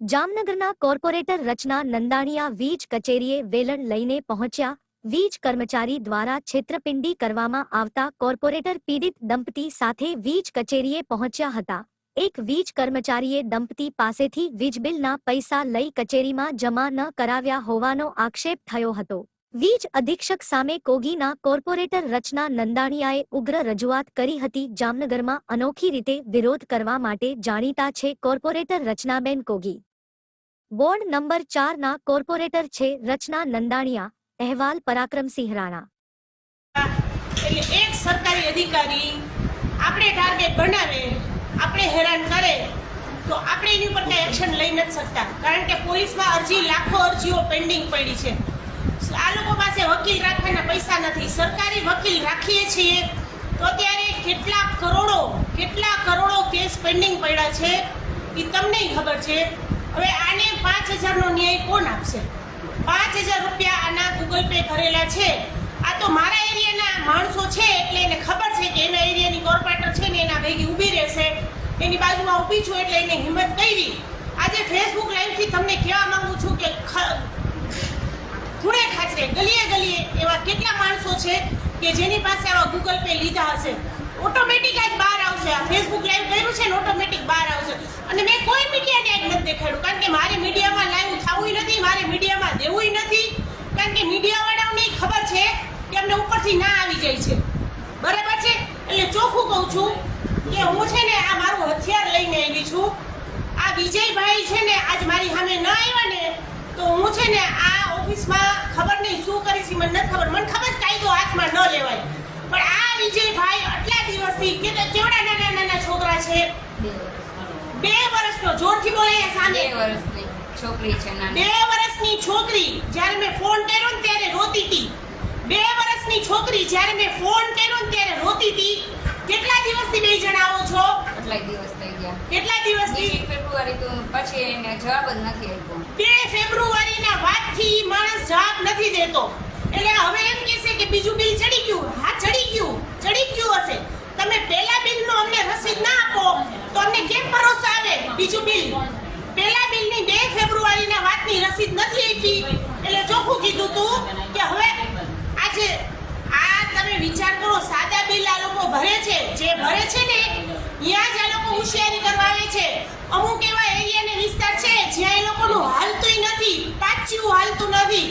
જામનગરના કોર્પોરેટર રચના નંદાણીયા વીજ કચેરીએ વેલણ લઈને પહોંચ્યા. વીજ કર્મચારી દ્વારા છેતરપિંડી કરવામાં આવતા કોર્પોરેટર પીડિત દંપતી સાથે વીજ કચેરીએ પહોંચ્યા હતા. એક વીજ કર્મચારીએ દંપતી પાસેથી વીજબિલના પૈસા લઈ કચેરીમાં જમા ન કરાવ્યા હોવાનો આક્ષેપ થયો હતો. વીજ અધિક્ષક સામે કોગીના કોર્પોરેટર રચના નંદાણીયાએ ઉગ્ર રજૂઆત કરી હતી. જામનગરમાં અનોખી રીતે વિરોધ કરવા માટે જાણીતા છે corporator Rachnaben Kogi. Ward number ચારના કોર્પોરેટર છે રચના નંદાણીયા, અહેવાલ પરાક્રમસિંહ રાણા. એટલે એક સરકારી અધિકારી આપણે ટાર્ગેટ બનાવે, આપણે હેરાન કરે, તો આપણે એની ઉપર કઈ એક્શન લઈ નથી શકતા. કારણ કે પોલીસમાં અરજી, લાખો અરજીઓ પેન્ડિંગ પડી છે. આ લોકો પાસે વકીલ રાખવાના પૈસા નથી. સરકારી વકીલ રાખીએ છીએ, તો ત્યારે કેટલા કરોડો કેટલા કરોડો કેસ પેન્ડિંગ પડ્યા છે, એ તમને ખબર છે. હવે આને પાંચ હજારનો ન્યાય કોણ આપશે? પાંચ હજાર રૂપિયા આના ગૂગલ પે કરેલા છે. આ તો મારા એરિયાના માણસો છે એટલે એને ખબર છે કે એના એરિયાની કોર્પોરેટર છે ને એના ભેગી ઊભી રહેશે. એની બાજુમાં ઊભી છું એટલે એને હિંમત કરી. આજે ફેસબુક લાઈવથી તમને કહેવા માંગુ છું કે ખૂણે ખાચરે ગલીએ ગલીએ એવા કેટલા માણસો છે કે જેની પાસે આવા ગૂગલ પે લીધા હશે. ઓટોમેટિક આજ બહાર આવશે. આ ફેસબુક લાઈવ કર્યું છે ને ઓટોમેટિક બહાર આવશે. અને મેં કોઈ મીડિયાને આજ નથી દેખાડ્યું કારણ કે મારે મીડિયામાં લાઈવ થવું નથી મારે મીડિયામાં દેવું નથી કારણ કે મીડિયાવાળાઓને ઈ ખબર છે કે ના આવી જાય છે. બરાબર છે? એટલે ચોખ્ખું કહું છું કે હું છે ને આ મારું હથિયાર લઈને આવી છું. આ વિજયભાઈ છે ને આજ મારી સામે ન આવ્યા ને તો હું છે ને આ ઓફિસમાં ખબર નહીં શું કરીશ મને નથી ખબર. મને ખબર કાયદો હાથમાં ન લેવાય. પણ આ વિજયભાઈ આટલા દિવસથી કે કેવડા નાના નાના છોકરા છે? બે વર્ષનો. જોરથી બોલે સામે. બે વર્ષની છોકરી છે બે વર્ષની છોકરી. જ્યારે મેં ફોન કર્યો ને ત્યારે રોતી હતી. બે વર્ષની છોકરી જ્યારે મેં ફોન કર્યો ને ત્યારે રોતી હતી. કેટલા દિવસથી બે જણાવો છો? કેટલા દિવસ થઈ ગયા. કેટલા દિવસથી? ફેબ્રુઆરી તો પછી એને જવાબ જ નથી આપ્યો. બે ફેબ્રુઆરીના વાતથી માણસ જવાબ નથી દેતો. એટલે હવે એમ કહેશે કે બીજું બિલ ચડી ગયું. હા ચડી ગયું. ચડી ગયું હશે. તમે પહેલા બિલનો અમને રસીદ ના આપો તો અમને કેમ ભરોસો આવે? બીજું બિલ. પહેલા બિલની બે ફેબ્રુઆરીના વાતની રસીદ નથી આપી એટલે ચોખ્ખું કીધું તું કે હવે આજે આ વિચાર કરો, સાદા બિલ આ લોકો ભરે છે. જે ભરે છે ને ત્યાં જ આ લોકો હોશિયારી કરવા આવે છે. અમુક એવા એરિયા ને વિસ્તાર છે જ્યાં એ લોકોનું હાલતું નથી, પાછું હાલતું નથી.